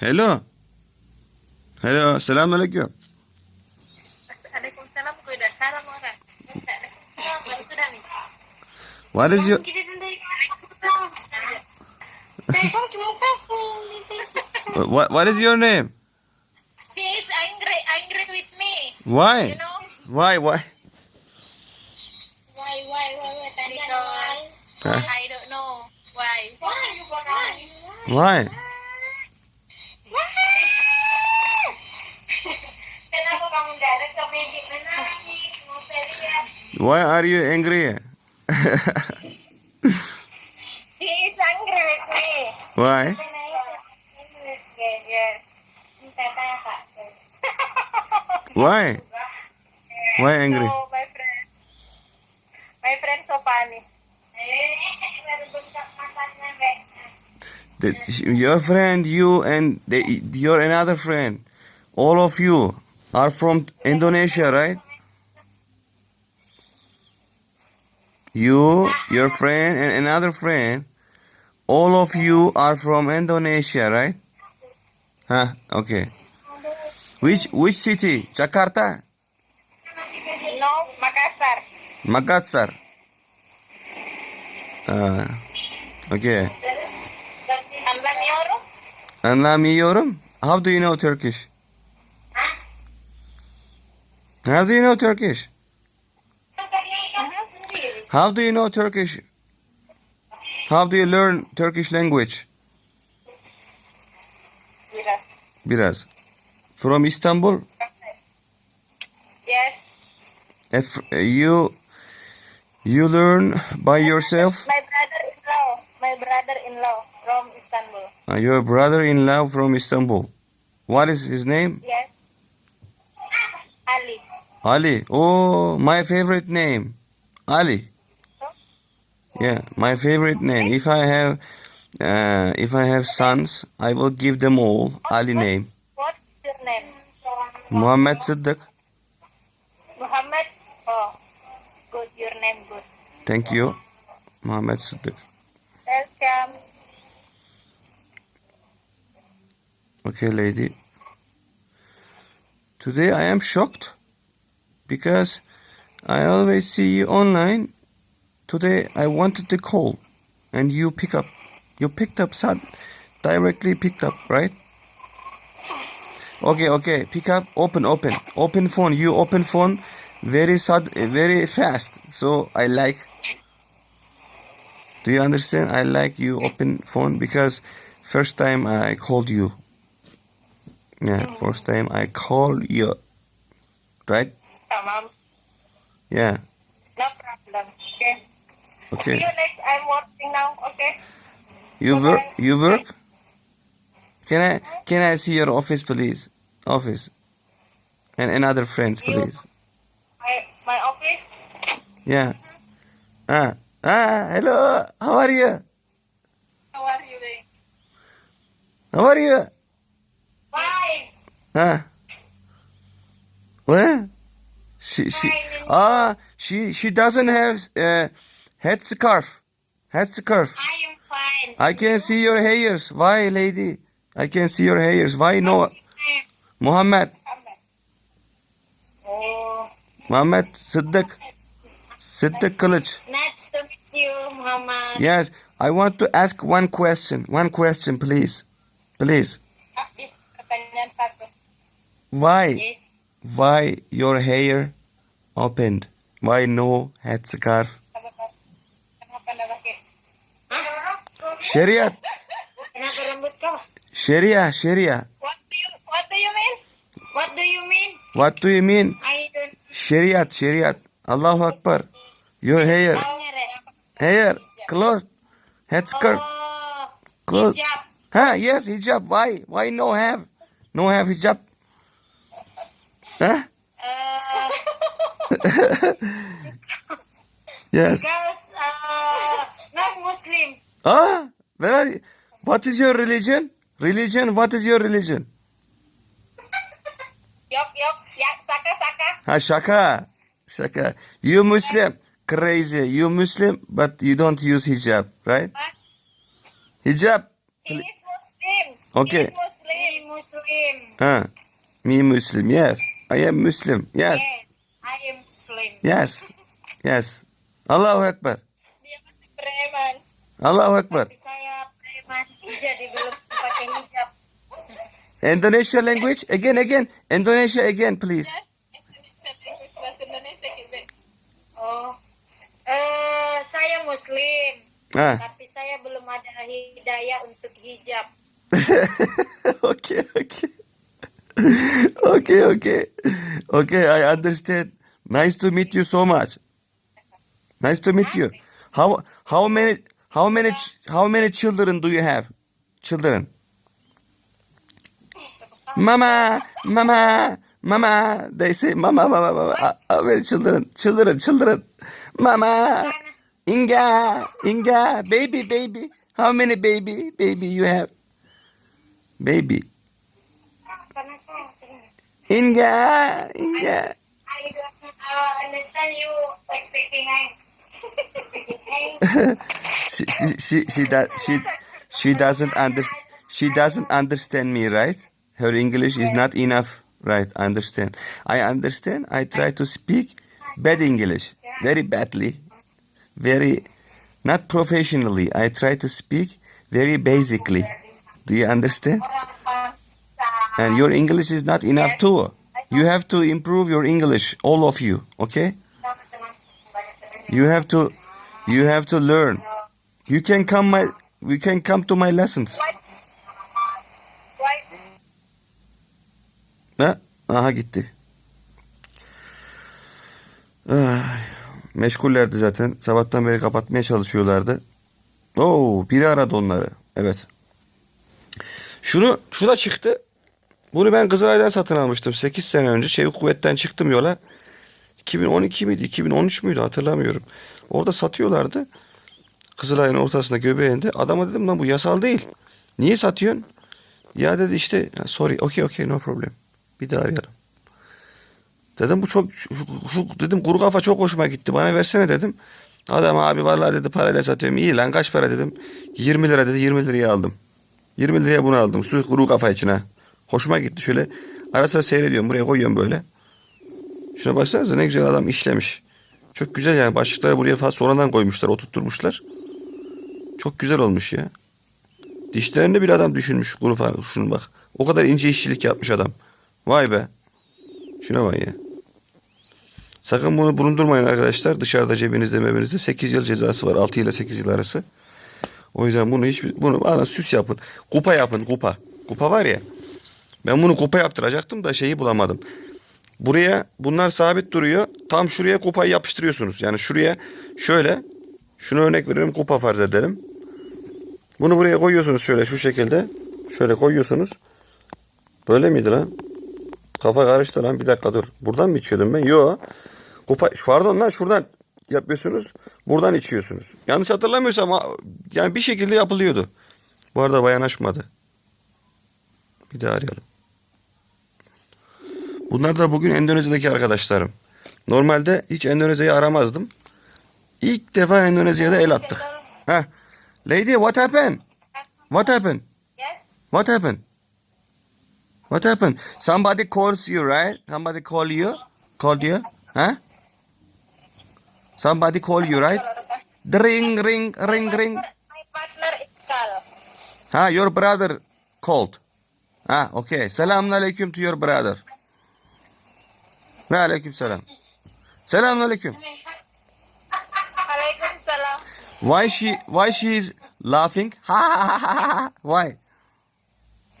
Hello. Hello. Assalamualaikum. Waalaikumsalam gue udah salam orang. Waalaikumsalam baru sudah nih. What is your Kita dulu Waalaikumsalam. Saya cuma kasih. what, what is your name? He is angry, angry with me. Why? You know? Why? Why? Why, why, why, why? Because Huh? I don't know why. Why you Why? Why are you angry? He is angry with me. Why? Okay, yes. Saya tanya kak. Why? Why angry? So, my friend. My friend so funny. Baru bentak matanya, Be. That your friend, you and the, your another friend, all of you are from Indonesia, right? You, your friend, and another friend, all of you are from Indonesia, right? Huh? Okay. Which which city? Jakarta, No, Makassar. Makassar. Uh, okay. Anlamıyorum. Anlamıyorum. How do you know Turkish? How do you know Turkish? How do you know Turkish? How do you learn Turkish language? Biraz. Biraz. From Istanbul? Yes. If you you learn by yourself? My brother-in-law. My brother-in-law from Istanbul. Uh, your brother-in-law from Istanbul. What is his name? Yes. Ali. Ali. Oh, my favorite name. Ali. Yeah, my favorite name. If I have uh, if I have sons, I will give them all Ali name. What's your name? Muhammad Siddiq. Muhammad. Oh, good. Your name good. Thank you. Muhammad Siddiq. Welcome. Okay, lady. Today I am shocked because I always see you online. Today I wanted to call and you pick up. You picked up, son. Directly picked up, right? Okay, okay. Pick up. Open, open. Open phone. You open phone very sad, very fast. So I like. Do you understand? I like you open phone because first time I called you. Yeah, first time I call you. Right? Tamam. Yeah. No problem. Okay. See you next. I'm working now. Okay. You work you work? Can I can I see your office please? Office. And another friends please. My my office. Yeah. Ah. Ah, hello. How are you? How are you doing? How are you? Fine. Ah. What? She she ah she she doesn't have uh, head scarf. Head scarf. I am fine. I can see your hairs. Why, lady? I can see your hairs. Why no? What's your name? Muhammad. Oh, Muhammad Siddiq. Siddiq Kılıç. nice to meet you, Muhammad. Yes, I want to ask one question. One question, please. Please. Why? Yes. Why your hair opened? Why no head Rambut? Sharia, Sharia. What do you mean? What do you mean? What do you mean? I don't Şeriat, Şeriat. Allahu Akbar. Your hair. Hair. Closed. Head scarf. Oh, Closed. hijab. Huh? Yes, hijab. Why? Why no have? No have hijab? Huh? Uh, Yes. because uh, not Muslim. Ah, where are you? What is your religion? Religion? What is your religion? Yok yok, ya saka saka. Ha şaka. Şaka. You Muslim. Crazy. You Muslim, but you don't use hijab, right? Hijab. He is Muslim. Okay. He is Muslim. Muslim. Huh? Me Muslim. Yes. I am Muslim. Yes. Yes, I am Muslim. Yes. Yes. Allahu Akbar. Dia masih preman. Allahu Akbar. Tapi saya preman. Jadi belum pakai hijab. Indonesia language again again. Indonesia again please. Oh. Eh, saya Muslim. Ah. Tapi saya belum ada hidayah untuk hijab. okay, okay. okay, okay. Okay, I understand. Nice to meet you so much. Nice to meet you. How how many how many how many children do you have? Children. Mama, mama, mama. They say mama, mama, mama. Uh, How many children? Children, children. Mama. Inga, Inga, baby, baby. How many baby, baby you have? Baby. Inga, Inga. I don't uh, understand you speaking. she, she, she, she, does, she, she doesn't under, she doesn't understand me, right? Her English is not enough, right? I understand. I understand. I try to speak bad English, very badly, very not professionally. I try to speak very basically. Do you understand? And your English is not enough too. You have to improve your English, all of you. Okay? You have to, you have to learn. You can come my, we can come to my lessons. Ha? Aha gitti. Ay, meşgullerdi zaten. Sabahtan beri kapatmaya çalışıyorlardı. Oo, biri aradı onları. Evet. Şunu, şu da çıktı. Bunu ben Kızılay'dan satın almıştım. 8 sene önce Çevik Kuvvet'ten çıktım yola. 2012 miydi, 2013 müydü hatırlamıyorum. Orada satıyorlardı. Kızılay'ın ortasında göbeğinde. Adama dedim lan bu yasal değil. Niye satıyorsun? Ya dedi işte sorry okay okay no problem. Bir daha arayalım. Dedim bu çok şu, dedim kuru kafa çok hoşuma gitti. Bana versene dedim. Adam abi vallahi dedi parayla satıyorum. İyi lan kaç para dedim. 20 lira dedi 20 liraya aldım. 20 liraya bunu aldım. Su kuru kafa içine. Hoşuma gitti şöyle. Ara sıra seyrediyorum. Buraya koyuyorum böyle. Şuna baksanıza ne güzel adam işlemiş. Çok güzel yani. Başlıkları buraya falan sonradan koymuşlar. Oturtturmuşlar. Çok güzel olmuş ya. Dişlerinde bir adam düşünmüş. Kuru falan. Şunu bak. O kadar ince işçilik yapmış adam. Vay be. Şuna bak ya. Sakın bunu bulundurmayın arkadaşlar. Dışarıda cebinizde mebinizde 8 yıl cezası var. 6 ile 8 yıl arası. O yüzden bunu hiç bunu bana süs yapın. Kupa yapın kupa. Kupa var ya. Ben bunu kupa yaptıracaktım da şeyi bulamadım. Buraya bunlar sabit duruyor. Tam şuraya kupayı yapıştırıyorsunuz. Yani şuraya şöyle şunu örnek veriyorum kupa farz edelim. Bunu buraya koyuyorsunuz şöyle şu şekilde. Şöyle koyuyorsunuz. Böyle miydi lan? Kafa karıştı lan. Bir dakika dur. Buradan mı içiyordum ben? Yo. Kupa, pardon lan şuradan yapıyorsunuz. Buradan içiyorsunuz. Yanlış hatırlamıyorsam ha- yani bir şekilde yapılıyordu. Bu arada bayan açmadı. Bir daha arayalım. Bunlar da bugün Endonezya'daki arkadaşlarım. Normalde hiç Endonezya'yı aramazdım. İlk defa Endonezya'da el attık. Heh. Lady what happened? What happened? What happened? What happened? Somebody calls you, right? Somebody call you? Called you? Huh? Somebody call you, right? Ring, ring, ring, ring. My. Ha, your brother called. Ha, okay. Selamun aleyküm to your brother. Ve aleyküm selam. Selamun aleyküm. Waalaikumsalam. Why she, why she is laughing? Ha, ha, ha, ha, ha. Why?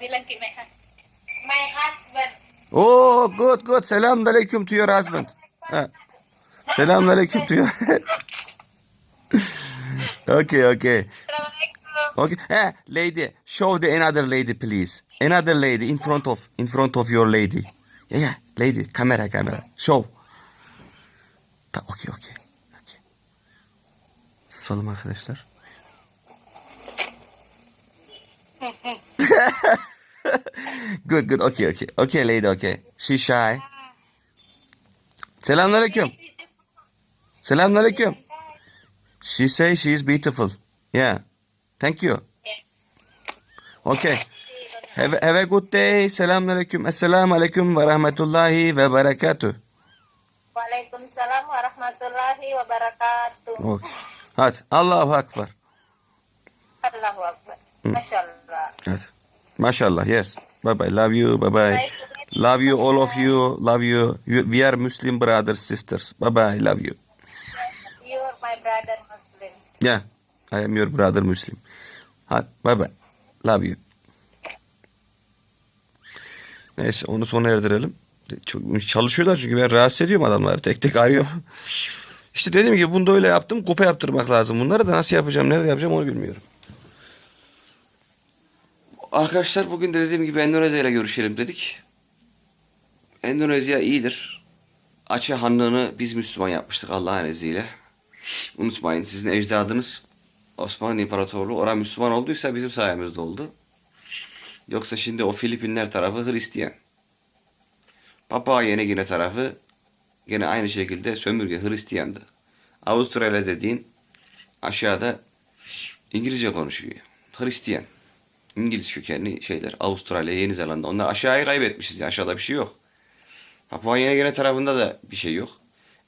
Bilang ke my husband. My husband. Oh, good, good. Selamun aleyküm to your husband. Ha. Selamun aleyküm to your... okay, okay. Okay. Eh, lady, show the another lady, please. Another lady in front of in front of your lady. Yeah, yeah, lady. Camera, camera. Show. Ta, okay, okay. okay. Susalım arkadaşlar. good, good. Okay, okay. Okay, lady, okay. She shy. Selamünaleyküm. Selamünaleyküm. She say she is beautiful. Yeah. Thank you. Okay. Have, have a good day. Selamünaleyküm. Esselamu aleyküm ve rahmetullahi ve berekatuh. Waalaikumsalam warahmatullahi wabarakatuh. Okay. Hadi. Allahu Akbar. Allahu Akbar. Masyaallah. Hadi. Maşallah. Yes. Bye bye. Love you. Bye bye. Love you all of you. Love you. you. We are Muslim brothers sisters. Bye bye. Love you. You're my brother Muslim. Yeah. I am your brother Muslim. Hadi. Bye bye. Love you. Neyse onu sona erdirelim. Çok- Çalışıyorlar çünkü ben rahatsız ediyorum adamları. Tek tek arıyorum. İşte dediğim gibi bunu da öyle yaptım. Kupa yaptırmak lazım. Bunları da nasıl yapacağım, nerede yapacağım onu bilmiyorum. Arkadaşlar bugün de dediğim gibi Endonezya ile görüşelim dedik. Endonezya iyidir. Aceh Hanlığı'nı biz Müslüman yapmıştık Allah'ın izniyle. Unutmayın sizin ecdadınız Osmanlı İmparatorluğu orada Müslüman olduysa bizim sayemizde oldu. Yoksa şimdi o Filipinler tarafı Hristiyan. Papua Yeni Gine tarafı gene aynı şekilde sömürge Hristiyandı. Avustralya dediğin aşağıda İngilizce konuşuyor. Hristiyan. İngiliz kökenli şeyler. Avustralya, Yeni Zelanda. Onlar aşağıyı kaybetmişiz ya. Aşağıda bir şey yok. Papua Yeni Gine tarafında da bir şey yok.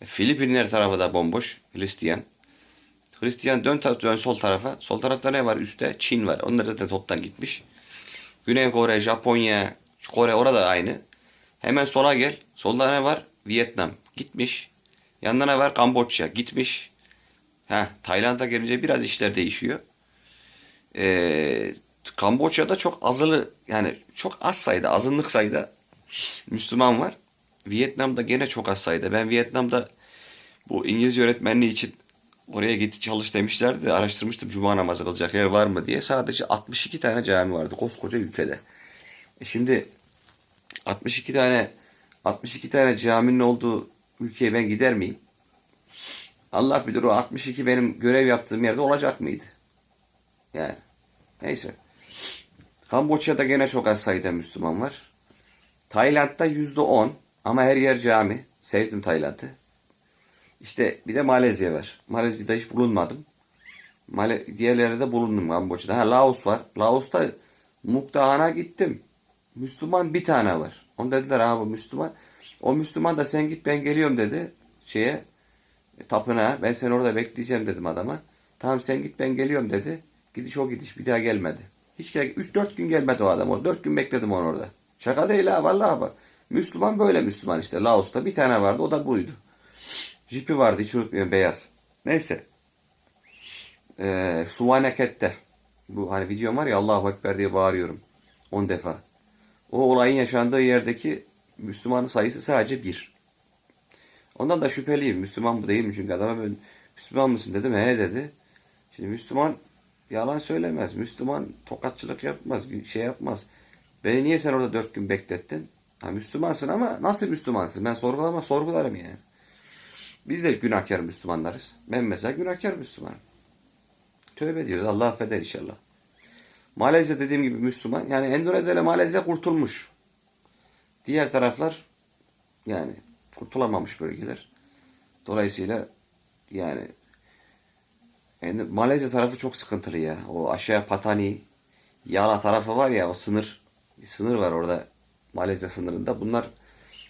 E, Filipinler tarafı da bomboş. Hristiyan. Hristiyan dön, dön sol tarafa. Sol tarafta ne var? Üstte Çin var. Onlar zaten toptan gitmiş. Güney Kore, Japonya, Kore orada aynı. Hemen sola gel. Solda ne var? Vietnam. Gitmiş. Yanında ne var? Kamboçya. Gitmiş. Ha, Tayland'a gelince biraz işler değişiyor. Ee, Kamboçya'da çok azılı yani çok az sayıda, azınlık sayıda Müslüman var. Vietnam'da gene çok az sayıda. Ben Vietnam'da bu İngilizce öğretmenliği için oraya git çalış demişlerdi. de Araştırmıştım cuma namazı kılacak yer var mı diye. Sadece 62 tane cami vardı koskoca ülkede. E şimdi 62 tane 62 tane caminin olduğu ülkeye ben gider miyim? Allah bilir o 62 benim görev yaptığım yerde olacak mıydı? Yani neyse. Kamboçya'da gene çok az sayıda Müslüman var. Tayland'da yüzde on ama her yer cami. Sevdim Tayland'ı. İşte bir de Malezya var. Malezya'da hiç bulunmadım. Male diğerlerde bulundum Kamboçya'da. Ha Laos var. Laos'ta Mukdahan'a gittim. Müslüman bir tane var. Onu dediler abi Müslüman. O Müslüman da sen git ben geliyorum dedi. Şeye e, tapınağa. Ben seni orada bekleyeceğim dedim adama. Tamam sen git ben geliyorum dedi. Gidiş o gidiş bir daha gelmedi. Hiç gel 3-4 gün gelmedi o adam. O 4 gün bekledim onu orada. Şaka değil ha vallahi bak. Müslüman böyle Müslüman işte. Laos'ta bir tane vardı o da buydu. Jipi vardı hiç unutmuyorum beyaz. Neyse. Ee, Suvaneket'te. Bu hani videom var ya Allahu Ekber diye bağırıyorum. 10 defa. O olayın yaşandığı yerdeki Müslüman sayısı sadece bir. Ondan da şüpheliyim. Müslüman mı değil mi? Çünkü adama ben Müslüman mısın dedim. He dedi. Şimdi Müslüman yalan söylemez. Müslüman tokatçılık yapmaz. Şey yapmaz. Beni niye sen orada dört gün beklettin? Ha, Müslümansın ama nasıl Müslümansın? Ben sorgulama sorgularım yani. Biz de günahkar Müslümanlarız. Ben mesela günahkar Müslümanım. Tövbe diyoruz. Allah affeder inşallah. Malezya dediğim gibi Müslüman. Yani Endonezya ile Malezya kurtulmuş. Diğer taraflar yani kurtulamamış bölgeler. Dolayısıyla yani Malezya tarafı çok sıkıntılı ya. O aşağı Patani, Yala tarafı var ya o sınır bir sınır var orada Malezya sınırında. Bunlar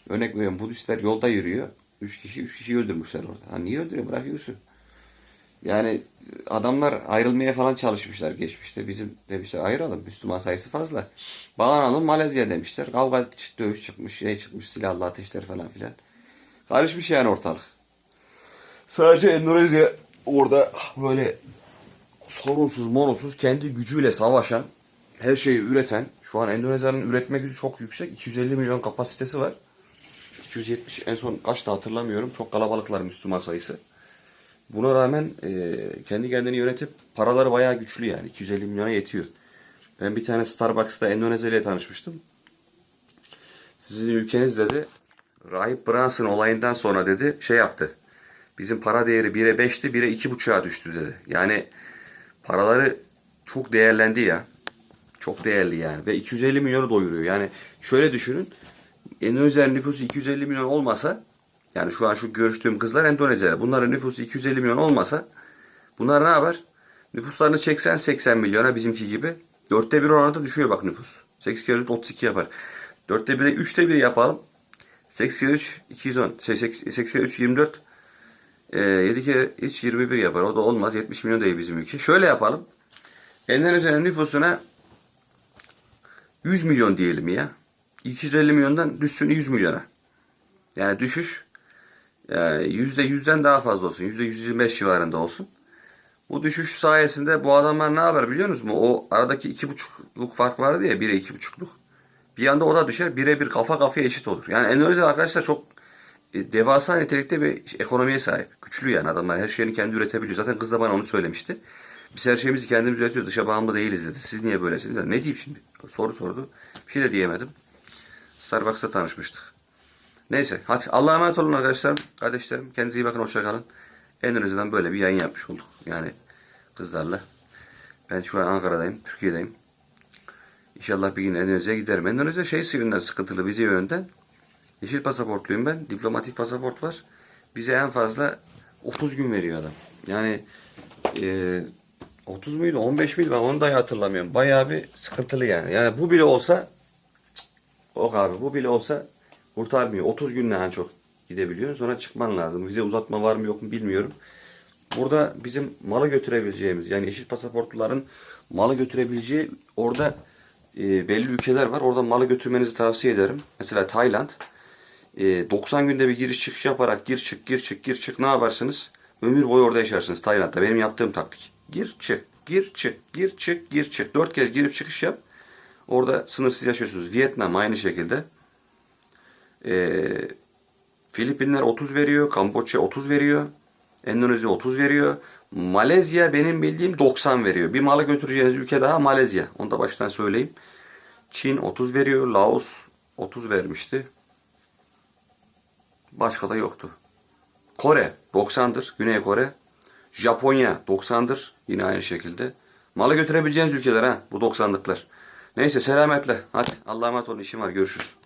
örnek veriyorum Budistler yolda yürüyor. Üç kişi, üç kişi öldürmüşler orada. Ha niye öldürüyor? Bırakıyorsun. Yani adamlar ayrılmaya falan çalışmışlar geçmişte. Bizim demişler ayıralım. Müslüman sayısı fazla. Bağlanalım Malezya demişler. Kavga dövüş çıkmış, şey çıkmış, silahlı ateşler falan filan. Karışmış yani ortalık. Sadece Endonezya orada böyle sorunsuz morunsuz kendi gücüyle savaşan, her şeyi üreten, şu an Endonezya'nın üretme gücü çok yüksek. 250 milyon kapasitesi var. 270 en son kaçta hatırlamıyorum. Çok kalabalıklar Müslüman sayısı. Buna rağmen e, kendi kendini yönetip paraları bayağı güçlü yani. 250 milyona yetiyor. Ben bir tane Starbucks'ta Endonezya tanışmıştım. Sizin ülkeniz dedi Rahip Brunson olayından sonra dedi şey yaptı. Bizim para değeri 1'e 5'ti 1'e 2,5'a düştü dedi. Yani paraları çok değerlendi ya. Çok değerli yani. Ve 250 milyonu doyuruyor. Yani şöyle düşünün. Endonezya'nın nüfusu 250 milyon olmasa yani şu an şu görüştüğüm kızlar Endonezyalı. Bunların nüfusu 250 milyon olmasa bunlar ne yapar? Nüfuslarını çeksen 80 milyona bizimki gibi. Dörtte bir oranda düşüyor bak nüfus. 8 kere 4 32 yapar. 4'te 1'e 3'te 1 yapalım. 8 kere 3 210. Şey 8, 8 kere 3 24. Ee, 7 kere 3 21 yapar. O da olmaz. 70 milyon değil bizim ülke. Şöyle yapalım. Endonezya'nın nüfusuna 100 milyon diyelim ya. 250 milyondan düşsün 100 milyona. Yani düşüş e, yüzde yüzden daha fazla olsun. Yüzde 125 civarında olsun. Bu düşüş sayesinde bu adamlar ne yapar biliyor musunuz? O aradaki iki buçukluk fark vardı ya. Bire iki buçukluk. Bir anda o da düşer. Birebir kafa kafaya eşit olur. Yani Endonezya arkadaşlar çok e, devasa nitelikte bir ekonomiye sahip. Güçlü yani adamlar her şeyini kendi üretebiliyor. Zaten kız da bana onu söylemişti. Biz her şeyimizi kendimiz üretiyoruz. Dışa bağımlı değiliz dedi. Siz niye böylesiniz? Ne diyeyim şimdi? Soru sordu. Bir şey de diyemedim. Starbucks'ta tanışmıştık. Neyse hadi Allah'a emanet olun arkadaşlarım, kardeşlerim. Kendinize iyi bakın, hoşça kalın. Endonezya'dan böyle bir yayın yapmış olduk. Yani kızlarla. Ben şu an Ankara'dayım, Türkiye'deyim. İnşallah bir gün Endonezya'ya giderim. Endonezya şey yönünden sıkıntılı, vize yönünden. Yeşil pasaportluyum ben. Diplomatik pasaport var. Bize en fazla 30 gün veriyor adam. Yani e, 30 muydu 15 miydi ben onu dahi hatırlamıyorum. Bayağı bir sıkıntılı yani. Yani bu bile olsa yok abi bu bile olsa kurtarmıyor. 30 günle en çok gidebiliyorsun. Sonra çıkman lazım. Vize uzatma var mı yok mu bilmiyorum. Burada bizim malı götürebileceğimiz yani yeşil pasaportluların malı götürebileceği orada e, belli ülkeler var. Orada malı götürmenizi tavsiye ederim. Mesela Tayland. E, 90 günde bir giriş çıkış yaparak gir çık gir çık gir çık ne yaparsınız? Ömür boyu orada yaşarsınız Tayland'da. Benim yaptığım taktik. Gir çık gir çık gir çık gir çık. Dört kez girip çıkış yap. Orada sınırsız yaşıyorsunuz. Vietnam aynı şekilde. E, Filipinler 30 veriyor. Kamboçya 30 veriyor. Endonezya 30 veriyor. Malezya benim bildiğim 90 veriyor. Bir malı götüreceğiniz ülke daha Malezya. Onu da baştan söyleyeyim. Çin 30 veriyor. Laos 30 vermişti. Başka da yoktu. Kore 90'dır. Güney Kore. Japonya 90'dır. Yine aynı şekilde. Malı götürebileceğiniz ülkeler ha. Bu 90'lıklar. Neyse selametle. Hadi Allah'a emanet olun. işim var. Görüşürüz.